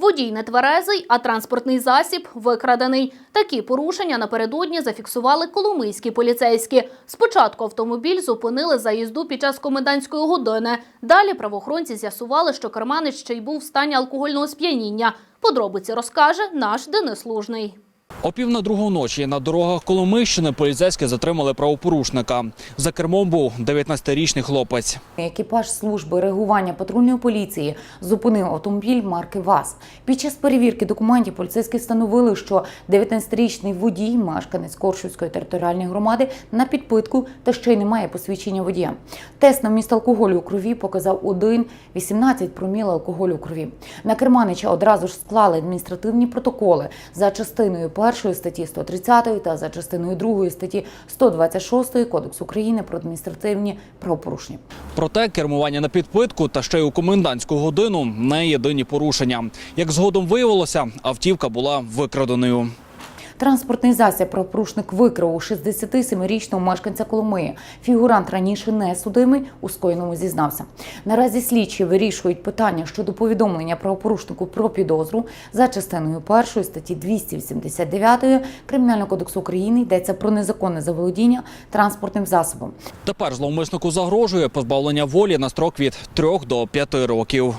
Водій нетверезий, а транспортний засіб викрадений. Такі порушення напередодні зафіксували коломийські поліцейські. Спочатку автомобіль зупинили за їзду під час комендантської години. Далі правоохоронці з'ясували, що керманич ще й був в стані алкогольного сп'яніння. Подробиці розкаже наш Денис Лужний. О пів на другу ночі на дорогах Коломийщини поліцейські затримали правопорушника. За кермом був 19-річний хлопець. Екіпаж служби реагування патрульної поліції зупинив автомобіль марки ВАЗ. Під час перевірки документів поліцейські встановили, що 19-річний водій, мешканець Коршівської територіальної громади, на підпитку та ще й не має посвідчення водія. Тест на вміст алкоголю у крові показав 1,18 проміла алкоголю у крові. На керманича одразу ж склали адміністративні протоколи за частиною першої статті 130 та за частиною другої статті 126 Кодексу України про адміністративні правопорушення. Проте кермування на підпитку та ще й у комендантську годину не єдині порушення. Як згодом виявилося, автівка була викраденою. Транспортний засіб правопорушник викрав у 67-річного мешканця Коломиї. Фігурант раніше не судимий, у скоєному зізнався. Наразі слідчі вирішують питання щодо повідомлення правопорушнику про підозру за частиною першої статті 289 Кримінального кодексу України йдеться про незаконне заволодіння транспортним засобом. Тепер зловмиснику загрожує позбавлення волі на строк від 3 до 5 років.